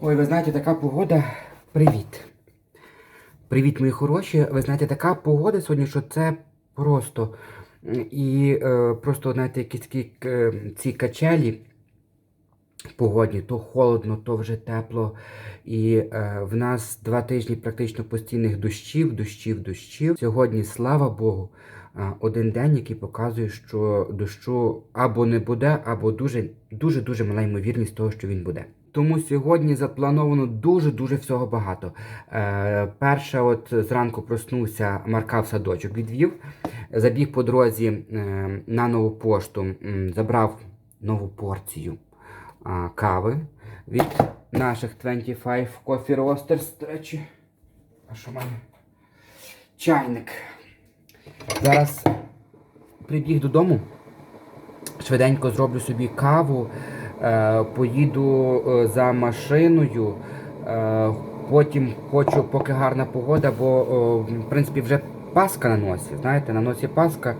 Ой, ви знаєте, така погода. Привіт. Привіт, мої хороші. Ви знаєте, така погода сьогодні, що це просто. І е, просто, знаєте, якісь такі е, ці качелі погодні, то холодно, то вже тепло. І е, в нас два тижні практично постійних дощів, дощів, дощів. Сьогодні, слава Богу, е, один день, який показує, що дощу або не буде, або дуже дуже дуже мала ймовірність того, що він буде. Тому сьогодні заплановано дуже-дуже всього багато. Е, перше, от зранку проснувся, Марка в садочок відвів, забіг по дорозі е, на нову пошту, забрав нову порцію а, кави від наших 25 Coffee Roasters, до речі. А що мене? Чайник. Зараз прибіг додому. Швиденько зроблю собі каву, е, поїду е, за машиною. Е, потім хочу, поки гарна погода, бо в принципі вже Пасха на носі. Знаєте, на носі Пасха.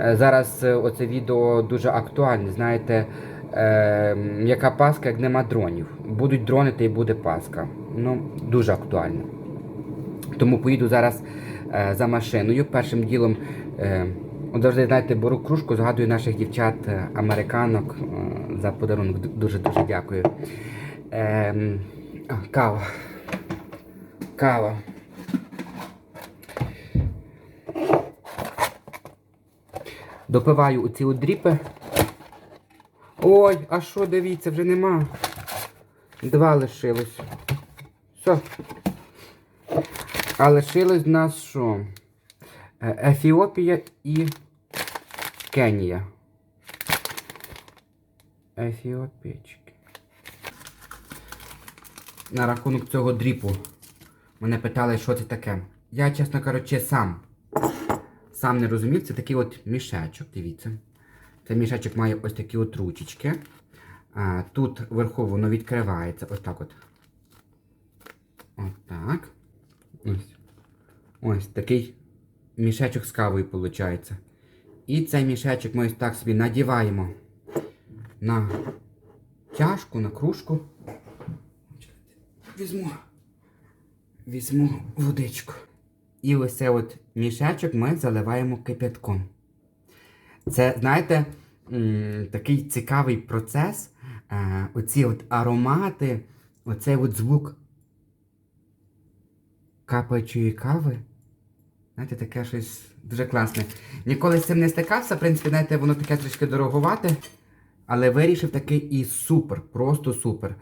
Е, Зараз е, оце відео дуже актуальне. Знаєте, е, яка Пасха, як нема дронів. Будуть дрони, та й буде Пасха. Ну, дуже актуально. Тому поїду зараз е, за машиною. Першим ділом е, завжди, знаєте, беру кружку, згадую наших дівчат е, американок е, за подарунок. Дуже-дуже дякую. Е, а, кава. Кава. Допиваю оці от дріпи. Ой, а що, дивіться, вже нема. Два лишилось. Все. А лишилось в нас що? Е, Ефіопія і Кенія. Ефіопічки. На рахунок цього дріпу. Мене питали, що це таке. Я, чесно кажучи, сам. Сам не розумів, це такий от мішечок, дивіться. Цей мішечок має ось такі от ручечки. А, тут вверху воно відкривається. Ось так от. Ось так. Ось. Ось такий мішечок з кавою виходить. І цей мішечок ми ось так собі надіваємо на чашку, на кружку. Візьму. Візьму водичку. І ось от мішечок ми заливаємо кипятком. Це, знаєте, такий цікавий процес. Е, оці от аромати, оцей от звук капаючої кави. Знаєте, таке щось дуже класне. Ніколи з цим не стикався, в принципі, знаєте, воно таке трошки дороговате, але вирішив такий і супер, просто супер.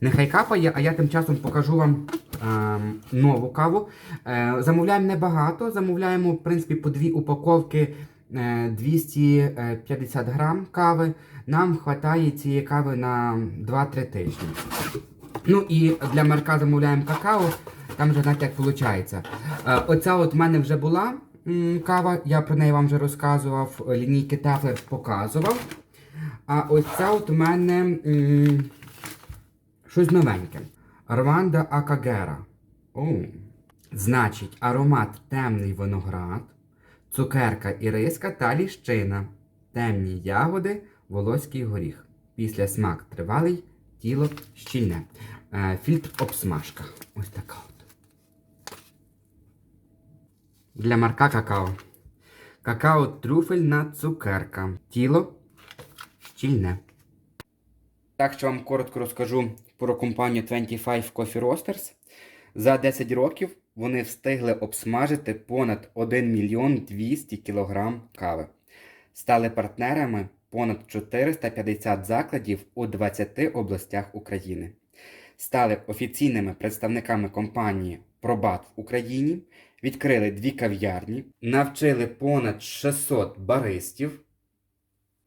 Нехай капає, а я тим часом покажу вам е, нову каву. Е, замовляємо небагато, замовляємо, в принципі, по дві упаковки е, 250 грам кави. Нам вистачає цієї кави на 2-3 тижні. Ну і для Марка замовляємо какао, там вже знаєте, як виходить. Е, оця от в мене вже була кава, я про неї вам вже розказував, лінійки Тефлер показував. А ось ця от у мене щось новеньке. Рванда Акагера. О. Значить, аромат темний виноград, цукерка і риска та ліщина, темні ягоди, волоський горіх. Після смак тривалий, тіло щільне. Е, фільтр обсмажка. Ось така от. Для марка какао. Какао трюфельна цукерка. Тіло щільне. Так що вам коротко розкажу про компанію 25 Coffee Roasters. За 10 років вони встигли обсмажити понад 1 мільйон 200 кілограм кави. Стали партнерами понад 450 закладів у 20 областях України. Стали офіційними представниками компанії Пробат в Україні, відкрили дві кав'ярні, навчили понад 600 баристів,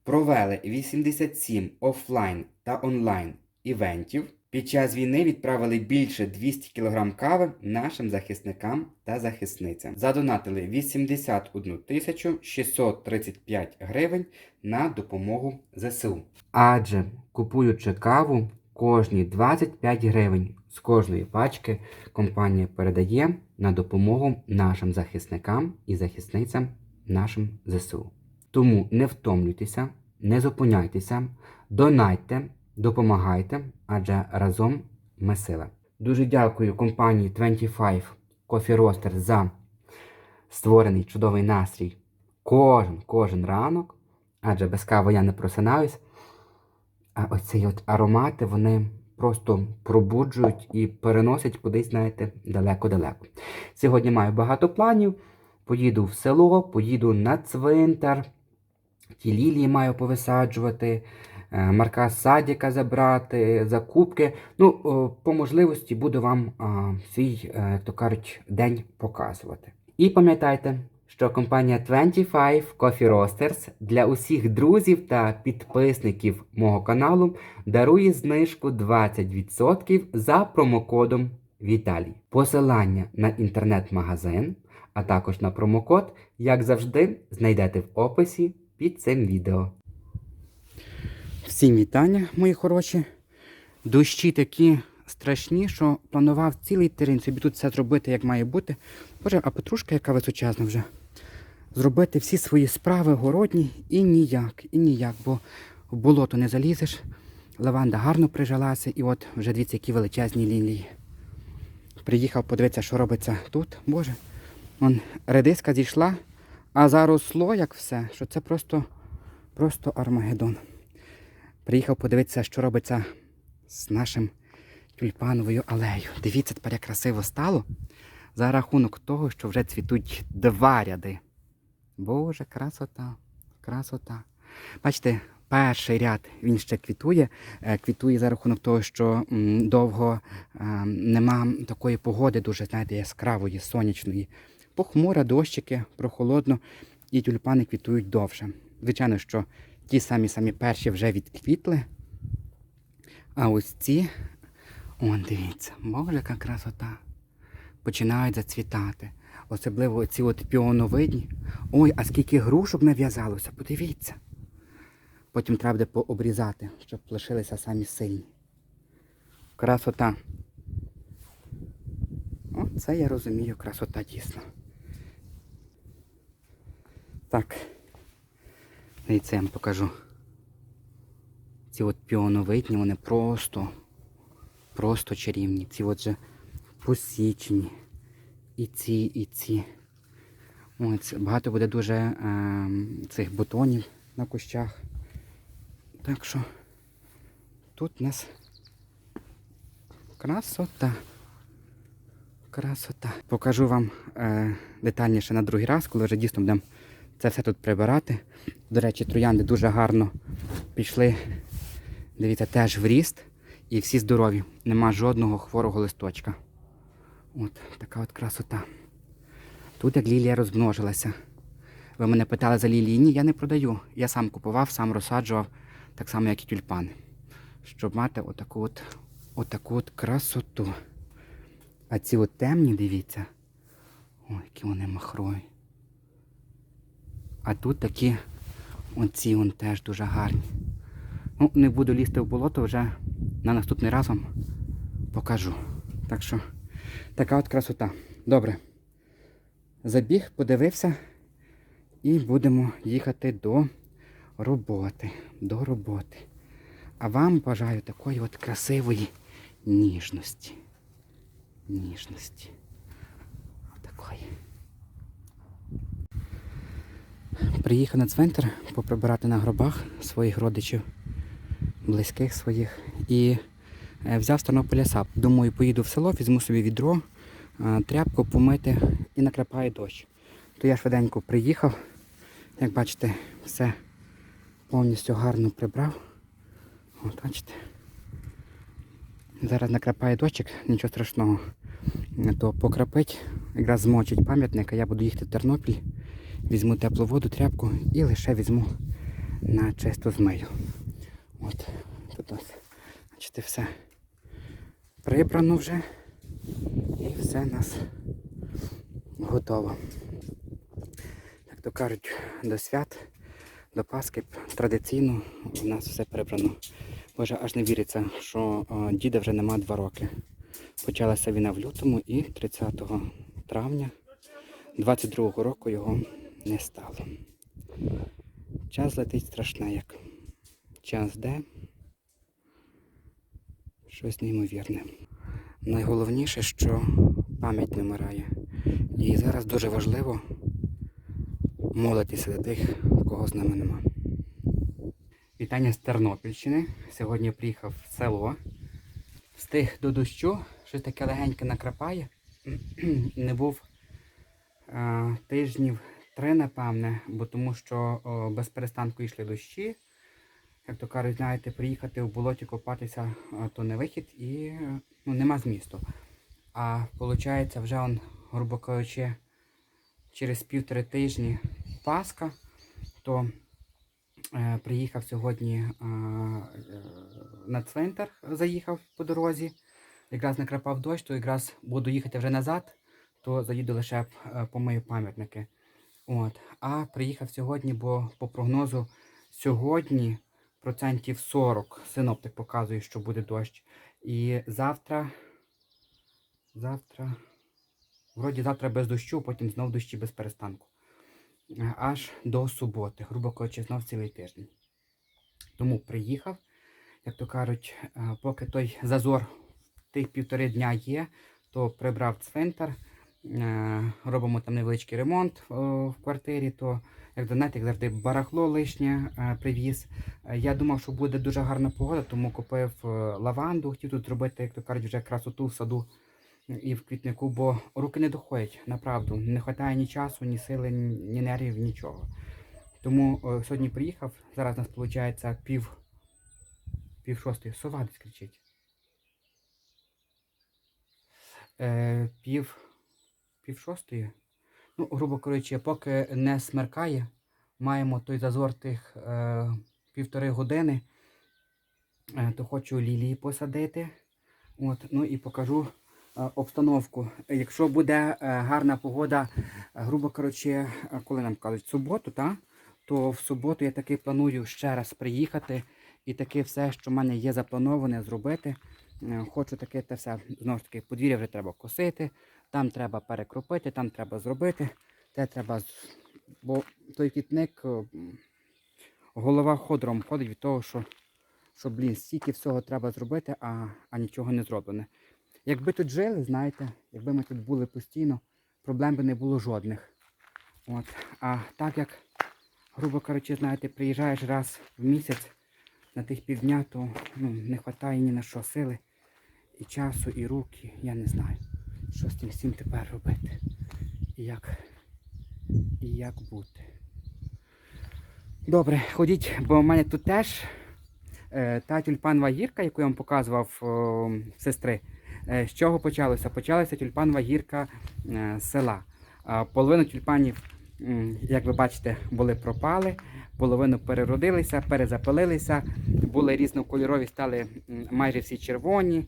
провели 87 офлайн та онлайн івентів. Під час війни відправили більше 200 кг кави нашим захисникам та захисницям. Задонатили 81 тисячу 635 гривень на допомогу ЗСУ. Адже купуючи каву, кожні 25 гривень з кожної пачки компанія передає на допомогу нашим захисникам і захисницям нашим ЗСУ. Тому не втомлюйтеся, не зупиняйтеся, донайте, допомагайте, адже разом ми сила. Дуже дякую компанії 25 Coffee Roaster за створений чудовий настрій кожен, кожен ранок, адже без кави я не просинаюсь. А оці от аромати вони просто пробуджують і переносять кудись, знаєте, далеко-далеко. Сьогодні маю багато планів. Поїду в село, поїду на цвинтар. Ті лілії маю повисаджувати, Марка садіка забрати, закупки. Ну, по можливості буду вам свій, е, як то кажуть, день показувати. І пам'ятайте, що компанія 25 Coffee Roasters для усіх друзів та підписників мого каналу дарує знижку 20% за промокодом Віталій. Посилання на інтернет-магазин, а також на промокод, як завжди, знайдете в описі під цим відео. Всім вітання, мої хороші. Дощі такі страшні, що планував цілий терен собі тут все зробити, як має бути. Боже, а петрушка, яка височезна вже. Зробити всі свої справи городні і ніяк, і ніяк, бо в болото не залізеш. Лаванда гарно прижилася, і от вже дивіться, які величезні лілії. Приїхав подивитися, що робиться тут. Боже, Вон редиска зійшла, а заросло як все, що це просто, просто Армагеддон. Приїхав подивитися, що робиться з нашим тюльпановою алеєю. Дивіться, тепер як красиво стало. За рахунок того, що вже цвітуть два ряди. Боже, красота, красота. Бачите, перший ряд він ще квітує. Е, Квітує за рахунок того, що довго е, нема такої погоди, дуже, знаєте, яскравої, сонячної. Похмуро, дощики, прохолодно, і тюльпани квітують довше. Звичайно, що ті самі самі перші вже відквітли. А ось ці, он дивіться, боже, яка красота. Починають зацвітати. Особливо ці от піоновидні. Ой, а скільки грушок нав'язалося, подивіться. Потім треба буде пообрізати, щоб лишилися самі сильні. Красота. О, це я розумію, красота дійсно. Так. Дивіться, я вам покажу. Ці от піоновидні, вони просто, просто чарівні. Ці от же посічені. І ці, і ці. Ось, багато буде дуже е, цих бутонів на кущах. Так що тут у нас красота. Красота. Покажу вам е, детальніше на другий раз, коли вже дійсно будемо це все тут прибирати. До речі, троянди дуже гарно пішли. Дивіться, теж в ріст. І всі здорові. Нема жодного хворого листочка. От така от красота. Тут як лілія розмножилася. Ви мене питали за лілії? Ні, я не продаю. Я сам купував, сам розсаджував, так само, як і тюльпани. Щоб мати отаку от, отаку от красоту. А ці от темні, дивіться. Ой, які вони махрові. А тут такі оці вон теж дуже гарні. Ну, не буду лізти в болото, вже на наступний раз вам покажу. Так що така от красота. Добре. Забіг, подивився і будемо їхати до роботи. До роботи. А вам бажаю такої от красивої ніжності. Ніжності. Отакої. Приїхав на цвинтар поприбирати на гробах своїх родичів, близьких своїх. І е, взяв з Тернополя сап. Думаю, поїду в село, візьму собі відро, е, тряпку помити і накрапає дощ. То я швиденько приїхав. Як бачите, все повністю гарно прибрав. От, бачите. Зараз накрапає дощик, нічого страшного. То покрапить, якраз змочить пам'ятник, а я буду їхати в Тернопіль, візьму теплу воду, тряпку і лише візьму на чисту змию. От, тут ось, бачите, все прибрано вже. І все у нас готово. Як то кажуть, до свят, до Пасхи традиційно у нас все прибрано. Боже, аж не віриться, що о, діда вже нема два роки. Почалася війна в лютому і 30 травня 22-го року його не стало. Час летить страшне як. Час де. Щось неймовірне. Найголовніше, що пам'ять не вмирає. І зараз дуже важливо молитися за тих, кого з нами нема. Вітання з Тернопільщини. Сьогодні приїхав в село. Встиг до дощу, щось таке легеньке накрапає. Не був е, тижнів три, напевне, бо тому що о, без перестанку йшли дощі. Як то кажуть, знаєте, приїхати в болоті копатися, то не вихід і ну, нема змісту. А виходить, вже он, грубо кажучи, через півтори тижні Пасха, то е, приїхав сьогодні е, е, на цвинтар, заїхав по дорозі. Якраз накрапав дощ, то якраз буду їхати вже назад, то заїду лише е, помию пам'ятники. От. А приїхав сьогодні, бо по прогнозу сьогодні процентів 40 синоптик показує, що буде дощ. І завтра, завтра, вроді завтра без дощу, потім знов дощі без перестанку. Аж до суботи, грубо кажучи, знов цілий тиждень. Тому приїхав, як то кажуть, е, поки той зазор тих півтори дня є, то прибрав цвинтар, робимо там невеличкий ремонт в квартирі, то як знаєте, як завжди, барахло лишнє е, привіз. Е, Я думав, що буде дуже гарна погода, тому купив е, лаванду, хотів тут зробити, як то кажуть, вже красоту в саду і в квітнику, бо руки не доходять, направду. Не вистачає ні часу, ні сили, ні нервів, нічого. Тому е, сьогодні приїхав, зараз у нас виходить пів, пів шостої, сова десь кричить. Е, пів, пів шостої. Ну, грубо кажучи, поки не смеркає, маємо той зазор тих е, півтори години, е, то хочу лілії посадити. От, ну і покажу е, обстановку. Якщо буде е, гарна погода, е, грубо кажучи, е, коли нам кажуть, суботу, та, то в суботу я таки планую ще раз приїхати і таки все, що в мене є заплановане, зробити. Е, Хочу таке те все, знову ж таки, подвір'я вже треба косити, там треба перекропити, там треба зробити, те треба. Бо той квітник, е, голова ходором ходить від того, що, що блін, стільки всього треба зробити, а, а нічого не зроблене. Якби тут жили, знаєте, якби ми тут були постійно, проблем би не було жодних. От. А так як, грубо кажучи, знаєте, приїжджаєш раз в місяць на тих півдня, то ну, не вистачає ні на що сили, і часу, і руки. Я не знаю, що з тим всім тепер робити. І як, і як бути. Добре, ходіть, бо в мене тут теж е, та тюльпанова гірка, яку я вам показував о, сестри. Е, з чого почалося? Почалася тюльпанова гірка е, села. А, половина тюльпанів, як ви бачите, були пропали, половину переродилися, перезапилилися, були різнокольорові, стали майже всі червоні,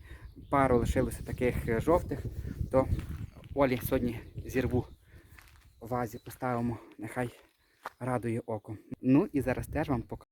пару лишилося таких е, жовтих. То Олі сьогодні зірву вазі, поставимо, нехай радує око. Ну і зараз теж вам покажу.